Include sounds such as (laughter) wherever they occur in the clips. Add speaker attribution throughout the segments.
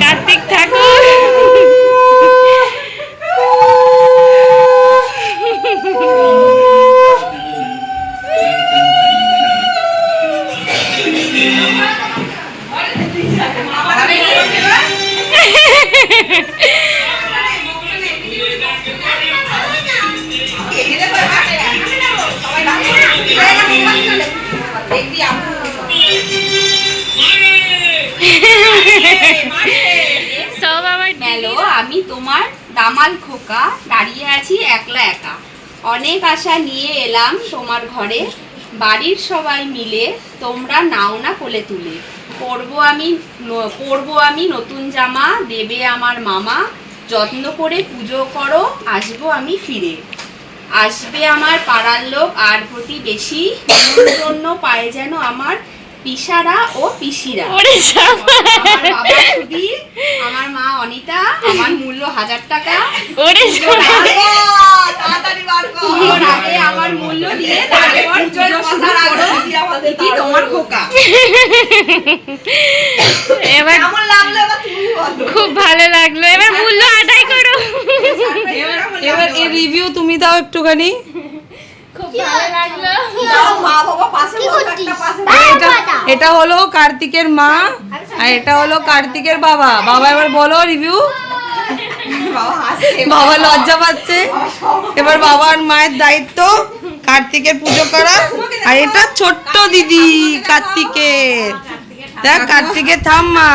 Speaker 1: কার্তিক ঠাকুর। আমার
Speaker 2: মেলো আমি তোমার দামাল খোকা, দাঁড়িয়ে আছি একলা একা। অনেক আশা নিয়ে এলাম তোমার ঘরে। বাড়ির সবাই মিলে তোমরা নাও না কোলে তুলে। পরবো আমি পরবো আমি নতুন জামা, দেবে আমার মামা। যত্ন করে পুজো করো, আসব আমি ফিরে। আসবে আমার পাড়ার লোক আর প্রতিবেশী। জন্য পায়ে যেন আমার পিসারা ও পিসিরা আমার বাবা সুধীর আমার মা অনিতা আমার মূল্য হাজার টাকা
Speaker 1: ওরে সব
Speaker 2: পুজোর আগে আমার মূল্য দিয়ে তারপর করো দিদি তোমার খোকা
Speaker 1: এবার খুব ভালো লাগল এবার মূল্য আদায় করো
Speaker 3: এবার এই রিভিউ তুমি দাও একটুখানি
Speaker 1: লাগল
Speaker 3: এটা হলো কার্তিকের মা, আর এটা হলো কার্তিকের বাবা। বাবা, এবার বলো রিভিউ বাবা লজ্জা পাচ্ছে। এবার বাবার মায়ের দায়িত্ব কার্তিকের পুজো করা। আর এটা ছোট্ট দিদি কার্তিকের। দেখ কার্তিকের থাম্মা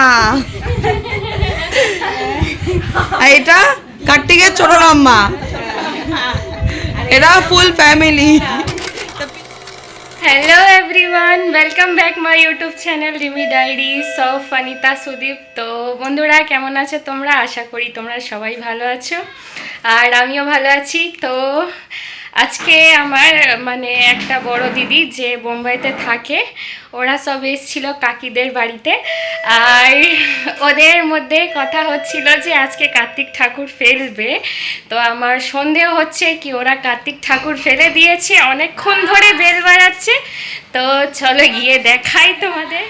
Speaker 3: আর এটা কার্তিকের ছোট ঠাম্মা। এরা full family
Speaker 1: hello everyone welcome back my YouTube channel Rimi diary সফ ফানিতা সুদীপ তো বন্ধুরা, কেমন আছো তোমরা? আশা করি তোমরা সবাই ভালো আছো। আর আমিও ভালো আছি। তো আজকে আমার মানে একটা বড় দিদি যে বোম্বাইতে থাকে ওরা সব এসেছিল কাকিদের বাড়িতে। আর ওদের মধ্যে কথা হচ্ছিল যে আজকে কার্তিক ঠাকুর ফেলবে। তো আমার সন্দেহ হচ্ছে কি ওরা কার্তিক ঠাকুর ফেলে দিয়েছে অনেকক্ষণ ধরে বেল বাজাচ্ছে। তো চলো গিয়ে দেখাই তোমাদের।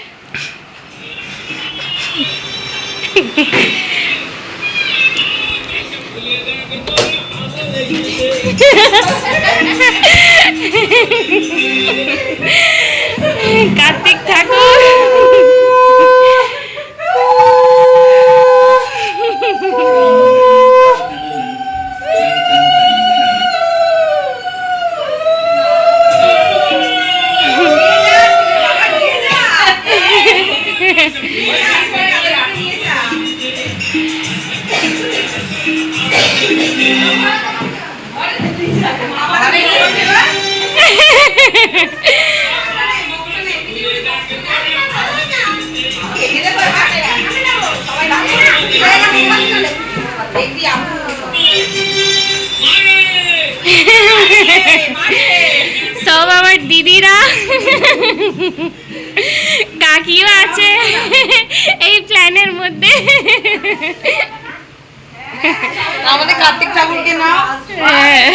Speaker 1: (laughs) (laughs) কার্তিক ঠাকুর। দিদিরা কাকিও আছে এই প্ল্যানের মধ্যে।
Speaker 3: আমাদের কার্তিক ঠাকুরকে না
Speaker 1: হ্যাঁ।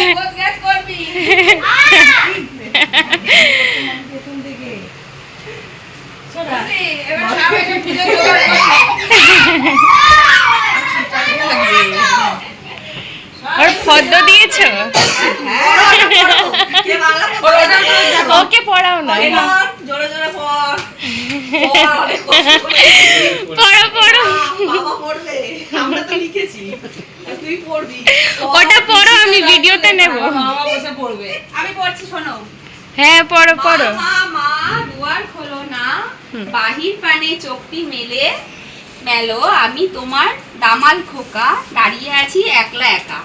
Speaker 1: ওর ফদ্দ দিয়েছ? (laughs) ওকে পড়াও না।
Speaker 4: জোরে জোরে পড়। (laughs)
Speaker 1: পড়ো পড়ো
Speaker 4: আমরা তো লিখেছি। তুই পড়বি।
Speaker 1: ওটা পড়ো আমি ভিডিওতে নেব।
Speaker 3: বসে (laughs) পড়বে।
Speaker 2: আমি পড়ছি শোনো।
Speaker 1: হ্যাঁ পড়ো পড়ো।
Speaker 2: মা মা দুয়ার খোলো না। বাহির পানে চোখটি মেলে মেলো। আমি তোমার দামাল খোকা। দাঁড়িয়ে আছি একলা একা।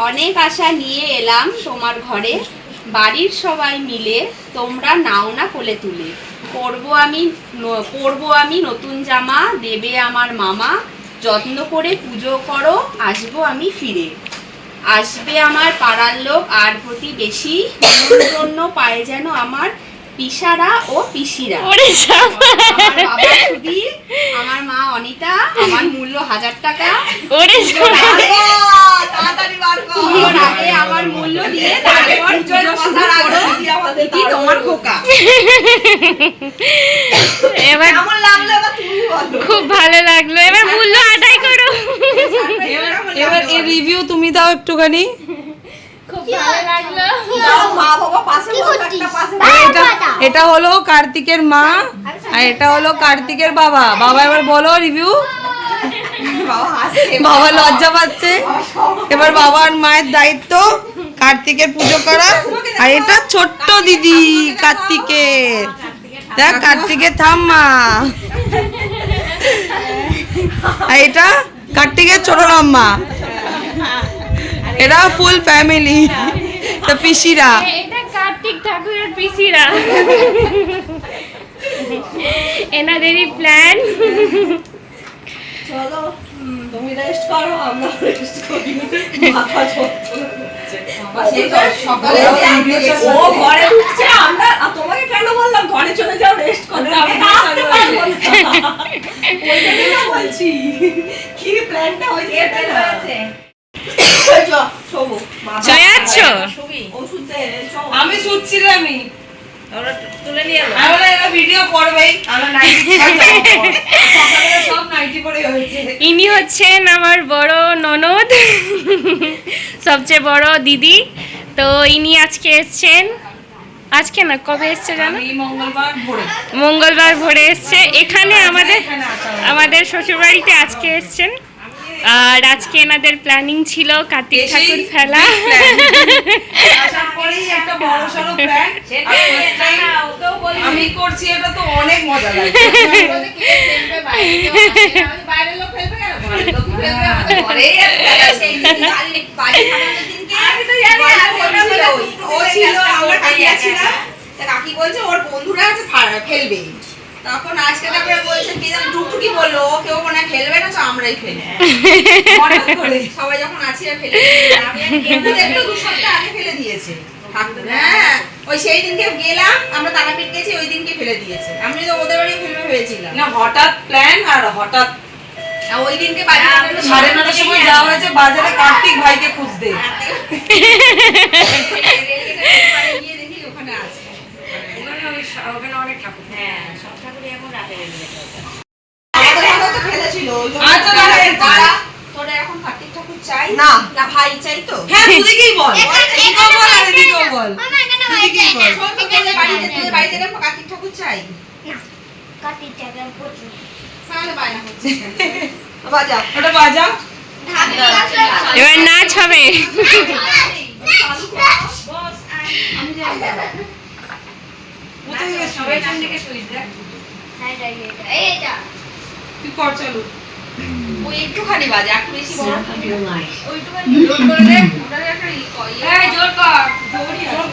Speaker 2: অনেক আশা নিয়ে এলাম তোমার ঘরে। বাড়ির সবাই মিলে তোমরা নাও না কোলে তুলে। পরবো আমি পরবো আমি নতুন জামা দেবে আমার মামা যত্ন করে পুজো করো আসব আমি ফিরে। আসবে আমার পাড়ার লোক আর প্রতিবেশী জন্য পায় যেন আমার পিসারা ও পিসিরা। আমার বাবা সুধীর আমার মা অনিতা আমার মূল্য হাজার টাকা।
Speaker 4: তাড়াতাড়ি বার কর।
Speaker 2: আগে আমার মূল্য দিয়ে তারপর পুজো শুরু করো
Speaker 4: দিদি তোমার খোকা?
Speaker 1: এবার
Speaker 5: কেমন লাগল এবার তুমি বলো।
Speaker 1: খুব ভালো লাগল। এবার মূল্য আদায় করো।
Speaker 3: এবার এই রিভিউ তুমি দাও একটুখানি।
Speaker 1: খুব ভালো লাগল।
Speaker 5: যাও, মা বাবা পাশে বসো, একটা পাশে
Speaker 3: আর এটা এটা হলো কার্তিকের মা আর এটা হলো কার্তিকের বাবা। বাবা এবার বলো রিভিউ
Speaker 5: বাবা
Speaker 3: লজ্জা পাচ্ছে। এবার বাবার মায়ের দায়িত্ব কার্তিকের পুজো করা। আর এটা ছোট্ট দিদি কার্তিকের। দেখ কার্তিকের থাম্মা আর এটা কার্তিকের ছোট রাম্মা এরা ফুল ফ্যামিলি তো পিসিরা।
Speaker 1: এটা কার্তিক ঠাকুরের পিসিরা। এনাদেরই প্ল্যান
Speaker 5: চলো তুমি রেস্ট করো আমরা রেস্ট করি। মাথা যন্ত্রণা করছে।
Speaker 4: সেই তো সকালে
Speaker 5: ও ঘরে উঠছে আমরা তোমাকে কেন বললাম? ঘরে চলে যাও রেস্ট করো। আমি আসতে পারব বলছি। কি প্ল্যানটা হয়েছে
Speaker 1: চলে। যাচ্ছ।
Speaker 3: আমি শুচ্ছিলামই। (laughs)
Speaker 1: ইনি হচ্ছেন আমার বড় ননদ সবচেয়ে বড় দিদি। তো ইনি আজকে এসছেন। আজকে না কবে এসছে জানো?
Speaker 3: মঙ্গলবার ভোরে।
Speaker 1: এসছে। এখানে আমাদের। আমাদের শ্বশুরবাড়িতে আজকে এসছেন। আর আজকে এনাদের প্ল্যানিং ছিল কার্তিক ঠাকুর ফেলা (laughs)
Speaker 3: বড় সড়ো প্ল্যান আমি করছি এটা তো অনেক মজা লাগে (laughs)
Speaker 4: বাইরের লোক ফেলবে কেন? লোক ছিল আমরা কাকি বলছে ওর বন্ধুরা আছে ফেলবে। তখন আজকে তারপরে বলছে কি যেন টুকটুকি বলল কেউ মনে হয় ফেলবে না তো আমরাই ফেলব সবাই যখন আছি আর ফেলে। আমি দেখলেও দু সপ্তাহ আগে ফেলে দিয়েছে। হ্যাঁ ওই সেই দিনকে গেলাম আমরা তারাপীঠ গেছি ওই দিনকে ফেলে দিয়েছে। আমি তো ওদের বাড়ি ফেলবে ভেবেছিলাম।
Speaker 3: না হঠাৎ প্ল্যান আর হঠাৎ
Speaker 4: ওই দিনকে বাড়ি
Speaker 3: সাড়ে নটার সময় যাওয়া হয়েছে বাজারে কার্তিক ভাইকে খুঁজতে।
Speaker 4: গিয়ে চাই?
Speaker 3: না।
Speaker 4: না ভাই চাই তো।
Speaker 3: হ্যাঁ দুদিকেই বল। এদিকেও বল আর এদিকেও বল।
Speaker 4: তোদের বাড়িতে কার্তিক ঠাকুর চাই। তাহলে বায়না করছে। বাজা।
Speaker 3: ওটা বাজা?
Speaker 1: এবার নাচ হবে।
Speaker 3: তুই কর চালু।
Speaker 4: ওই একটুখানি বাজে একটু বেশি বড় ওইটুখানি জোর করে দে একটা ক- ইয়ে
Speaker 3: জোর কর। জোর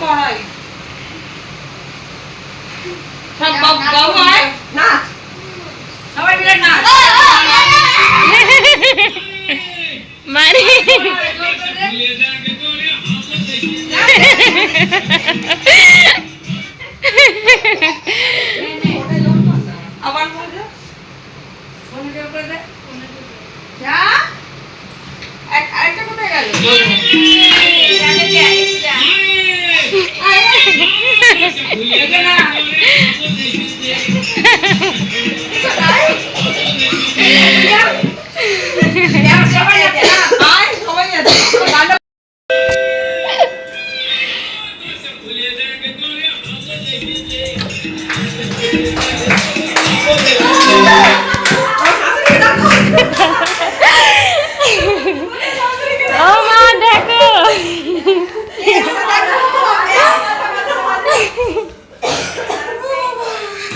Speaker 3: সব বাবু বাবু
Speaker 5: না
Speaker 4: Yeah.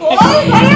Speaker 3: Oh,